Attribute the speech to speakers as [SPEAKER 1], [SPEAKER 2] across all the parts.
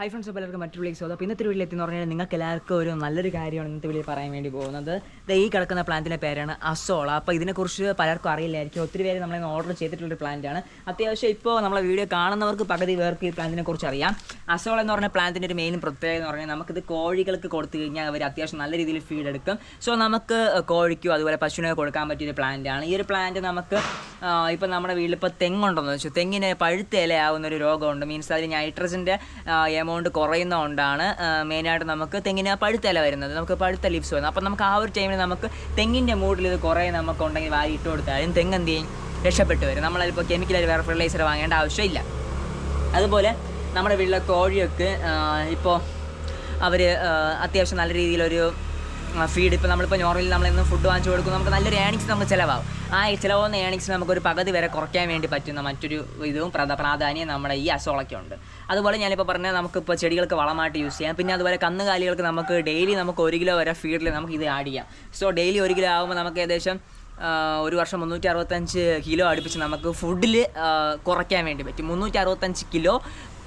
[SPEAKER 1] Hi friends എല്ലാവർക്കും മറ്റൊരു വിളിക്ക് അപ്പോൾ ഇന്നത്തെ വീട്ടിൽ എത്തിയെന്ന് പറഞ്ഞാൽ നിങ്ങൾക്ക് എല്ലാവർക്കും ഒരു നല്ലൊരു കാര്യമാണ് ഇന്നത്തെ വീട്ടിൽ പറയാൻ വേണ്ടി പോകുന്നത്. ഈ കിടക്കുന്ന പ്ലാന്റിന്റെ പേരാണ് അസോള അപ്പോൾ ഇതിനെക്കുറിച്ച് പലർക്കും അറിയില്ലായിരിക്കും. ഒത്തിരി പേര് നമ്മളെ ഓർഡർ ചെയ്തിട്ടുള്ളൊരു പ്ലാന്റാണ് അത്യാവശ്യം ഇപ്പോൾ നമ്മളെ വീഡിയോ കാണുന്നവർക്ക് പകുതി പേർക്ക് ഈ പ്ലാന്റിനെ കുറിച്ച് അറിയാം. അസോള എന്ന് പറഞ്ഞ പ്ലാന്റിന്റെ ഒരു മെയിൻ പ്രത്യേകത എന്ന് പറഞ്ഞാൽ നമുക്കിത് കോഴികൾക്ക് കൊടുത്തു കഴിഞ്ഞാൽ അവർ അത്യാവശ്യം നല്ല രീതിയിൽ ഫീഡ് എടുക്കും. സോ നമുക്ക് കോഴിക്കോ അതുപോലെ പശുവിനോ കൊടുക്കാൻ പറ്റിയൊരു പ്ലാന്റാണ് ഈ ഒരു പ്ലാന്റ് നമുക്ക് ഇപ്പം നമ്മുടെ വീട്ടിൽ ഇപ്പോൾ തെങ്ങുണ്ടെന്ന് വെച്ചു. തെങ്ങിന് പഴുത്ത ഇലയാവുന്ന ഒരു രോഗമുണ്ട്. മീൻസ് അതിൽ നൈട്രജന്റെ എമൗണ്ട് കുറയുന്നതുകൊണ്ടാണ് മെയിനായിട്ട് നമുക്ക് തെങ്ങിന് പഴുത്തല വരുന്നത്. നമുക്ക് പഴുത്ത ലീവ്സ് വരുന്നത്. അപ്പം നമുക്ക് ആ ഒരു ടൈമിൽ നമുക്ക് തെങ്ങിന്റെ മൂടിൽ ഇത് കുറേ നമുക്ക് ഉണ്ടെങ്കിൽ വാരി ഇട്ട് കൊടുത്താലും തെങ്ങ് എന്ത് ചെയ്യും? രക്ഷപ്പെട്ടു വരും. നമ്മളതിപ്പോൾ കെമിക്കലായി വേറെ ഫെർട്ടിലൈസർ വാങ്ങേണ്ട ആവശ്യമില്ല. അതുപോലെ നമ്മുടെ വീട്ടിലെ കോഴിയൊക്കെ ഇപ്പോൾ അവർ അത്യാവശ്യം നല്ല രീതിയിലൊരു ഫീഡ് ഇപ്പോൾ നമ്മളിപ്പോൾ നോർമലി നമ്മളിന്ന് ഫുഡ് വാങ്ങിച്ചു കൊടുക്കും നമുക്ക് നല്ലൊരു ഏണിങ്സ് നമുക്ക് ചിലവാകും. ആ ചിലവാകുന്ന ഏണിങ്സ് നമുക്കൊരു പകുതി വരെ കുറയ്ക്കാൻ വേണ്ടി പറ്റുന്ന മറ്റൊരു ഇതും പ്രധ പ്രാധാന്യം നമ്മുടെ ഈ ഉണ്ട്. അതുപോലെ ഞാനിപ്പോൾ പറഞ്ഞാൽ നമുക്കിപ്പോൾ ചെടികൾക്ക് വളമായിട്ട് യൂസ് ചെയ്യാം. പിന്നെ അതുപോലെ കന്നുകാലികൾക്ക് നമുക്ക് ഡെയിലി നമുക്ക് ഒരു കിലോ വരെ ഫീഡിൽ നമുക്ക് ഇത് ആഡ് ചെയ്യാം. സോ ഡെയിലി ഒരു കിലോ ആകുമ്പോൾ നമുക്ക് ഏകദേശം ഒരു വർഷം മുന്നൂറ്റി അറുപത്തഞ്ച് കിലോ അടുപ്പിച്ച് നമുക്ക് ഫുഡിൽ കുറയ്ക്കാൻ വേണ്ടി പറ്റും. മുന്നൂറ്റി അറുപത്തഞ്ച് കിലോ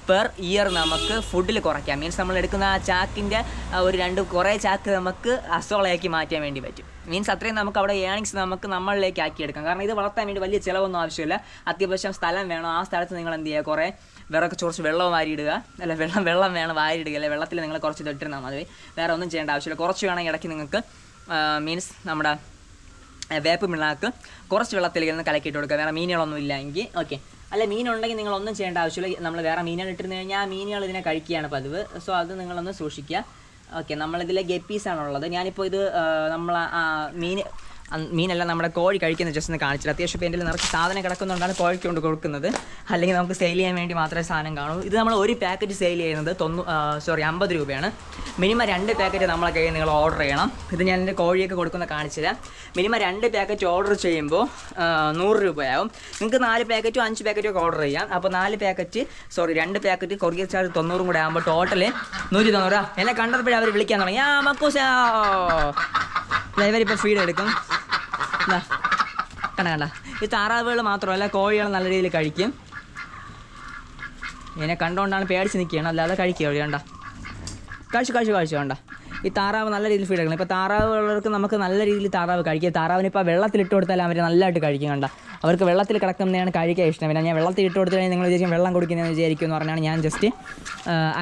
[SPEAKER 1] പെർ ഇയർ നമുക്ക് ഫുഡിൽ കുറയ്ക്കാം. മീൻസ് നമ്മൾ എടുക്കുന്ന ആ ചാക്കിന്റെ ഒരു രണ്ട് കുറേ ചാക്ക് നമുക്ക് അസോളയാക്കി മാറ്റാൻ വേണ്ടി പറ്റും. മീൻസ് അത്രയും നമുക്ക് അവിടെ ഏണിങ്സ് നമുക്ക് നമ്മളിലേക്ക് ആക്കിയെടുക്കാം. കാരണം ഇത് വളർത്താൻ വേണ്ടി വലിയ ചിലവൊന്നും ആവശ്യമില്ല. അത്യാവശ്യം സ്ഥലം വേണം. ആ സ്ഥലത്ത് നിങ്ങൾ എന്ത് ചെയ്യുക? കുറേ വിറക്ക് കുറച്ച് വെള്ളം വാരിയിടുക. അല്ല വെള്ളം വെള്ളം വേണം വാരിയിടുക. അല്ലെ? വെള്ളത്തിൽ നിങ്ങൾ കുറച്ച് തൊട്ടിരുന്നാൽ മതി. വേറെ ഒന്നും ചെയ്യേണ്ട ആവശ്യമില്ല. കുറച്ച് വേണമെങ്കിൽ ഇടയ്ക്ക് നിങ്ങൾക്ക് മീൻസ് നമ്മുടെ വേപ്പ് മിളാക്ക് കുറച്ച് വെള്ളത്തിലേക്ക് നിന്ന് കലക്കിയിട്ട് കൊടുക്കുക. വേറെ മീനുകളൊന്നും ഇല്ലെങ്കിൽ ഓക്കെ അല്ല മീനുണ്ടെങ്കിൽ നിങ്ങൾ ഒന്നും ചെയ്യേണ്ട ആവശ്യമില്ല. നമ്മൾ വേറെ മീനുകൾ ഇട്ടിരുന്നു കഴിഞ്ഞാൽ ആ മീനുകൾ ഇതിനെ കഴിക്കുകയാണ് പതിവ്. സോ അത് നിങ്ങളൊന്ന് സൂക്ഷിക്കുക. ഓക്കെ നമ്മളിതിലെ ഗപ്പീസാണുള്ളത്. ഞാനിപ്പോൾ ഇത് നമ്മൾ മീൻ മീനല്ല നമ്മുടെ കോഴി കഴിക്കുന്ന ജസ്റ്റ് ഒന്ന് കാണിച്ചില്ല അത്യാവശ്യം ഇപ്പോൾ എന്റെ നിറച്ച് സാധനം കിടക്കുന്നുണ്ടാണ് കോഴിക്ക് കൊണ്ട് കൊടുക്കുന്നത്. അല്ലെങ്കിൽ നമുക്ക് സെയിൽ ചെയ്യാൻ വേണ്ടി മാത്രമേ സാധനം കാണൂ. ഇത് നമ്മൾ ഒരു പാക്കറ്റ് സെയിൽ ചെയ്യുന്നത് തൊണ്ണൂ സോറി അമ്പത് രൂപയാണ്. മിനിമം രണ്ട് പാക്കറ്റ് നമ്മളെ കയ്യിൽ നിങ്ങൾ ഓർഡർ ചെയ്യണം. ഇത് ഞാൻ എന്റെ കോഴിയൊക്കെ കൊടുക്കുന്ന കാണിച്ചില്ല മിനിമം രണ്ട് പാക്കറ്റ് ഓർഡർ ചെയ്യുമ്പോൾ നൂറ് രൂപയാവും. നിങ്ങൾക്ക് നാല് പാക്കറ്റോ അഞ്ച് പാക്കറ്റോ ഒക്കെ ഓർഡർ ചെയ്യാം. അപ്പോൾ നാല് പാക്കറ്റ് സോറി രണ്ട് പാക്കറ്റ് കൊറിയർ ചാർജ് തൊണ്ണൂറും കൂടെ ആകുമ്പോൾ ടോട്ടൽ നൂറ്റി തൊണ്ണൂറാ എന്നെ കണ്ടപ്പോഴേ അവർ വിളിക്കാൻ തുടങ്ങി. ആ മക്കൂസോ. ഇവരിപ്പോൾ ഫീഡ് എടുക്കും. കണ്ട കണ്ട. ഈ താറാവുകൾ മാത്രമല്ല കോഴികൾ നല്ല രീതിയിൽ കഴിക്കും. ഇതിനെ കണ്ടുകൊണ്ടാണ് പേടിച്ച് നിൽക്കുകയാണ് അല്ലാതെ കഴിക്കുക വഴി കണ്ട കഴിച്ചു കഴിച്ചു കഴിച്ചു കണ്ട ഈ താറാവ് നല്ല രീതിയിൽ ഫീഡ് എടുക്കണം. ഇപ്പോൾ താറാവുള്ളവർക്ക് നമുക്ക് നല്ല രീതിയിൽ താറാവ് കഴിക്കുക താറാവിന് ഇപ്പോൾ വെള്ളത്തിലിട്ട് കൊടുത്താൽ അവർ നല്ലതായിട്ട് കഴിക്കും കണ്ട. അവർക്ക് വെള്ളത്തിൽ കിടക്കുന്നതാണ് കഴിക്കാൻ ഇഷ്ടം. പിന്നെ ഞാൻ വെള്ളത്തിൽ ഇട്ട് കൊടുത്തു കഴിഞ്ഞാൽ നിങ്ങൾ വിചാരിക്കും വെള്ളം കുടിക്കുന്നതെന്ന് വിചാരിക്കും എന്ന് പറഞ്ഞാണ് ഞാൻ ജസ്റ്റ്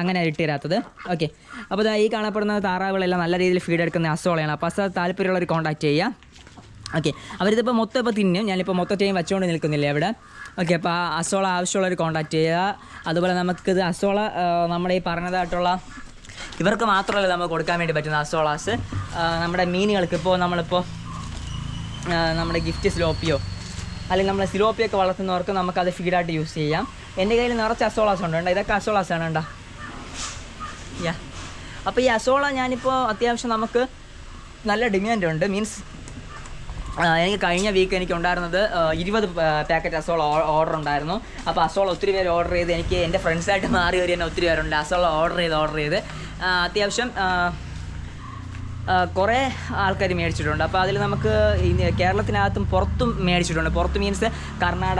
[SPEAKER 1] അങ്ങനെ ഇട്ട് തരാത്തത്. ഓക്കെ അപ്പോൾ ഈ കാണപ്പെടുന്ന താറാവുകളെല്ലാം നല്ല രീതിയിൽ ഫീഡ് എടുക്കുന്ന അസോളയാണ് അപ്പോൾ അസ താല്പര്യമുള്ളവർ കോൺടാക്ട് ചെയ്യുക. ഓക്കെ അവരിതിപ്പോൾ മൊത്തം ഇപ്പോൾ തിന്നും. ഞാനിപ്പോൾ മൊത്തം ടൈം വെച്ചുകൊണ്ട് നിൽക്കുന്നില്ല ഇവിടെ ഓക്കെ അപ്പോൾ അസോള ആവശ്യമുള്ളവർ കോൺടാക്ട് ചെയ്യുക. അതുപോലെ നമുക്കിത് അസോള നമ്മുടെ ഈ പറഞ്ഞതായിട്ടുള്ള ഇവർക്ക് മാത്രമല്ല നമുക്ക് കൊടുക്കാൻ വേണ്ടി പറ്റുന്ന അസോളാസ്. നമ്മുടെ മീനുകൾക്ക് ഇപ്പോൾ നമ്മളിപ്പോൾ നമ്മുടെ ഗിഫ്റ്റ് സ്ലോപ്പിയോ അല്ലെങ്കിൽ നമ്മളെ സിലോപ്പിയൊക്കെ വളർത്തുന്നവർക്ക് നമുക്കത് ഫീഡായിട്ട് യൂസ് ചെയ്യാം. എന്റെ കയ്യിൽ നിറച്ച് അസോളാസ് ഉണ്ട്. കണ്ടോ? ഇതൊക്കെ അസോളാസ് ആണ് കണ്ടോ? യാ അപ്പോൾ ഈ അസോള ഞാനിപ്പോൾ അത്യാവശ്യം നമുക്ക് നല്ല ഡിമാൻഡ് ഉണ്ട്. മീൻസ് എനിക്ക് കഴിഞ്ഞ വീക്ക് എനിക്ക് ഉണ്ടായിരുന്നത് ഇരുപത് പാക്കറ്റ് അസോൾ ഓർഡർ ഉണ്ടായിരുന്നു. അപ്പോൾ അസോൾ ഒത്തിരി പേര് ഓർഡർ ചെയ്ത് എനിക്ക് എന്റെ ഫ്രണ്ട്സായിട്ട് മാറി വരി തന്നെ ഒത്തിരി പേരുണ്ട്. അസോൾ ഓർഡർ ചെയ്ത് ഓർഡർ ചെയ്ത്. അത്യാവശ്യം കുറേ ആൾക്കാർ മേടിച്ചിട്ടുണ്ട്. അപ്പോൾ അതിൽ നമുക്ക് കേരളത്തിനകത്തും പുറത്തും മേടിച്ചിട്ടുണ്ട്. പുറത്ത് മീൻസ് കർണാടക